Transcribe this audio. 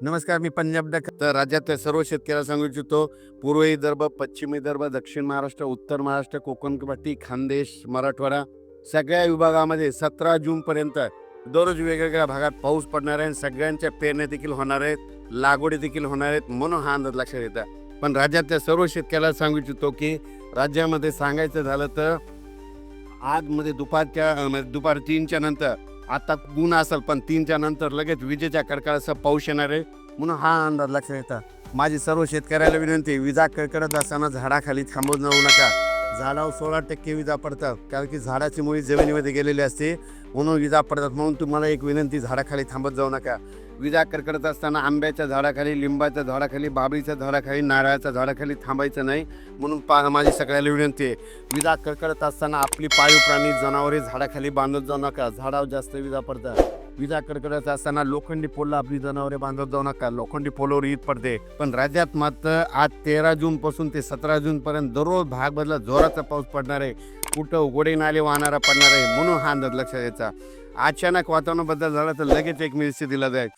नमस्कार मी पंजाब डक तर राज्यातल्या सर्व शेतकऱ्याला सांगू इच्छितो पूर्व विदर्भ पश्चिम विदर्भ दक्षिण महाराष्ट्र उत्तर महाराष्ट्र कोकणपट्टी खानदेश मराठवाडा सगळ्या विभागामध्ये सतरा जूनपर्यंत दररोज वेगवेगळ्या भागात पाऊस पडणार आहे सगळ्यांच्या पेरण्या देखील होणार आहेत लागवडी देखील होणार आहेत म्हणून हा अंदाज लक्षात येतात पण राज्यातल्या सर्व शेतकऱ्याला सांगू इच्छितो की राज्यामध्ये सांगायचं झालं तर आजमध्ये दुपारच्या दुपार तीनच्या नंतर आता ऊन असेल पण तीनच्या नंतर लगेच विजेच्या कडकडासह पाऊस येणार आहे. म्हणून हा अंदाज लक्षात येतात माझी सर्व शेतकऱ्याला विनंती विजा कडकडत असताना झाडाखाली थांबवून जाऊ नका. झाडावर सोळा टक्के विजा पडतात. कारण की झाडाची मुळी जमिनीमध्ये गेलेली असते. म्हणून विजा पडतात. म्हणून तुम्हाला एक विनंती झाडाखाली थांबत जाऊ नका. विजा करकडत असताना आंब्याच्या झाडाखाली लिंबाच्या झाडाखाली बाबळीच्या झाडाखाली नारळाच्या झाडाखाली थांबायचं नाही. म्हणून पा माझी सगळ्याला विनंती आहे. विजा करकडत असताना आपली पाळीव प्राणी जनावरे झाडाखाली बांधत जाऊ नका. झाडावर जास्त विजा पडतात. विजा कडकडत असताना लोखंडी पोलला आपली जनावरे बांधत जाऊ नका. लोखंडी पोलवर ईद पडते. पण राज्यात मात्र आज तेरा जून पासून ते सतरा जून पर्यंत दररोज भाग बदला जोराचा पाऊस पडणार आहे. कुठं उघडे नाले वाहणारा पडणार आहे म्हणून हा अंदाज लक्षात यायचा. अचानक वातावरण बदल झाला तर लगेच एक मिरची दिला जाईल.